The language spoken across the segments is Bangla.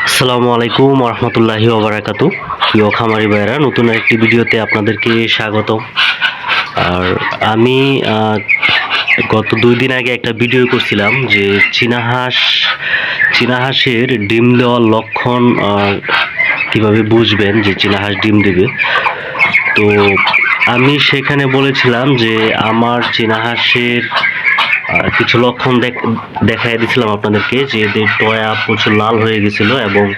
আসসালামু আলাইকুম রহমতুল্লাহি ওবরাকাতু প্রিয় খামারি ভাইয়েরা নতুন একটি ভিডিওতে আপনাদেরকে স্বাগত আর আমি গত দুই দিন আগে একটা ভিডিও করছিলাম যে চীনা হাঁস চীনা হাঁসের ডিম দেওয়ার লক্ষণ কীভাবে বুঝবেন যে চীনা হাঁস ডিম দেবে? তো আমি সেখানে বলেছিলাম যে আমার চীনা হাঁসের আহ, কিছু লক্ষণ দেখ- দেখাই দিয়েছিলাম আপনাদেরকে যে এদের টয়া প্রচুর লাল হয়ে গেছিল এবং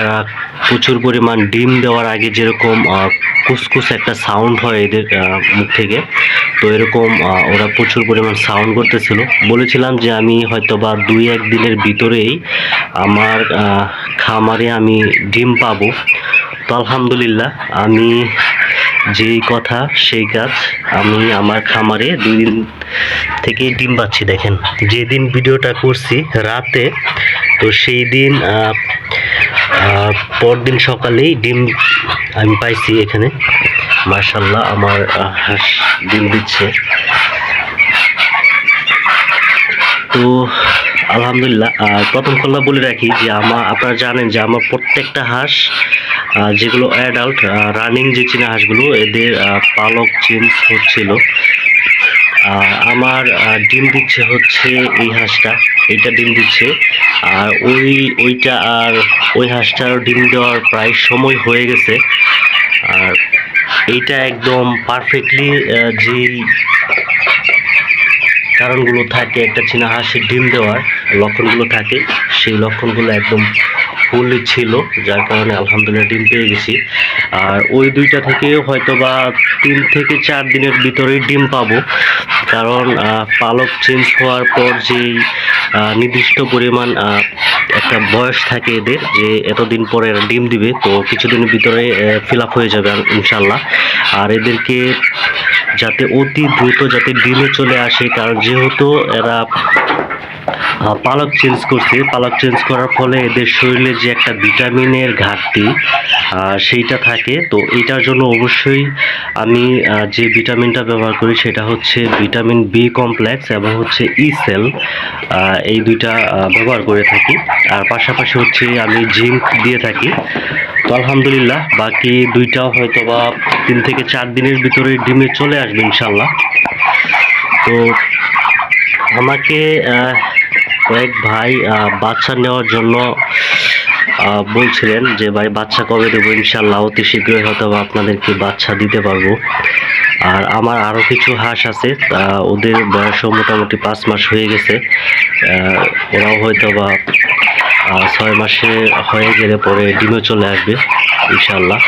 এরা প্রচুর পরিমাণ ডিম দেওয়ার আগে যেরকম কুসকুস একটা সাউন্ড হয় এদের মুখ থেকে। তো এরকম ওরা প্রচুর পরিমাণ সাউন্ড করতেছিল। বলেছিলাম যে আমি হয়তো বা দুই এক দিনের ভিতরেই আমার খামারে আমি ডিম পাবো। তো আলহামদুলিল্লাহ, আমি যেই কথা, সেই কাজ আমি আমার খামারে দুই দিন থেকে ডিম পাচ্ছি, দেখেন। যেদিন ভিডিওটা করছি রাতে, তো সেই দিন পরদিন সকালেই ডিম আমি পাইছি এখানে। মার্শাল্লাহ আমার হাঁস ডিম দিচ্ছে। তো, আলহামদুলিল্লাহ প্রথম কথা বলে রাখি যে আমার আপনারা জানেন যে আমার প্রত্যেকটা হাঁস যেগুলো অ্যাডাল্ট রানিং যে চীনা হাঁসগুলো, এদের পালক চেঞ্জ হচ্ছিল। আমার ডিম দিচ্ছে হচ্ছে এই হাঁসটা, এইটা ডিম দিচ্ছে। আর ওই, ওইটা আর ওই হাঁসটার ডিম দেওয়ার প্রায় সময় হয়ে গেছে। আর এইটা একদম পারফেক্টলি যেই কারণগুলো থাকে, একটা চীনা হাঁসের ডিম দেওয়ার লক্ষণগুলো থাকে, সেই লক্ষণগুলো একদম ফুললি ছিল, যার কারণে আলহামদুলিল্লাহ ডিম পেয়ে গেছি। আর ওই দুইটা থেকে হয়তো বা তিন থেকে চার দিনের ভিতরেই ডিম পাবো। কারণ পালক চেঞ্জ হওয়ার পর যেই নির্দিষ্ট পরিমাণ একটা বয়স থাকে এদের, যে এতদিন পরে ডিম দিবে, তো কিছুদিনের ভিতরে ফিল আপ হয়ে যাবে ইনশাল্লাহ আর এদেরকে যাতে অতি দ্রুত যাতে ডিমে চলে আসে, কারণ যেহেতু এরা পালক চেঞ্জ করছে। পালক চেঞ্জ করার ফলে এদের শরীরে যে একটা ভিটামিনের ঘাটতি সেইটা থাকে। তো এটার জন্য অবশ্যই আমি যে ভিটামিনটা ব্যবহার করি সেটা হচ্ছে ভিটামিন বি কমপ্লেক্স এবং হচ্ছে ই সেল এই দুইটা ব্যবহার করে থাকি। আর পাশাপাশি হচ্ছে আমি জিঙ্ক দিয়ে থাকি। তো আলহামদুলিল্লাহ, বাকি দুইটাও হয়তো বা তিন থেকে চার দিনের ভিতরে ডিমে চলে আসবে ইনশাল্লাহ তো আমাকে কয়েক ভাই বাচ্চা নেওয়ার জন্য বলছিলেন যে, ভাই, বাচ্চা কবে দেবো? ইনশাল্লাহ অতি শীঘ্রই হয়তো আপনাদেরকে বাচ্চা দিতে পারব। আর আমার আরও কিছু হাঁস আছে ওদের বয়সও মোটামুটি পাঁচ মাস হয়ে গেছে। ওরাও হয়তো বা ছয় মাসে হয়ে গেলে পরে ডিমে চলে আসবে ইনশাল্লাহ